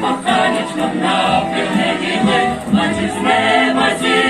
коханічком на півне діли, бачиш неба зі.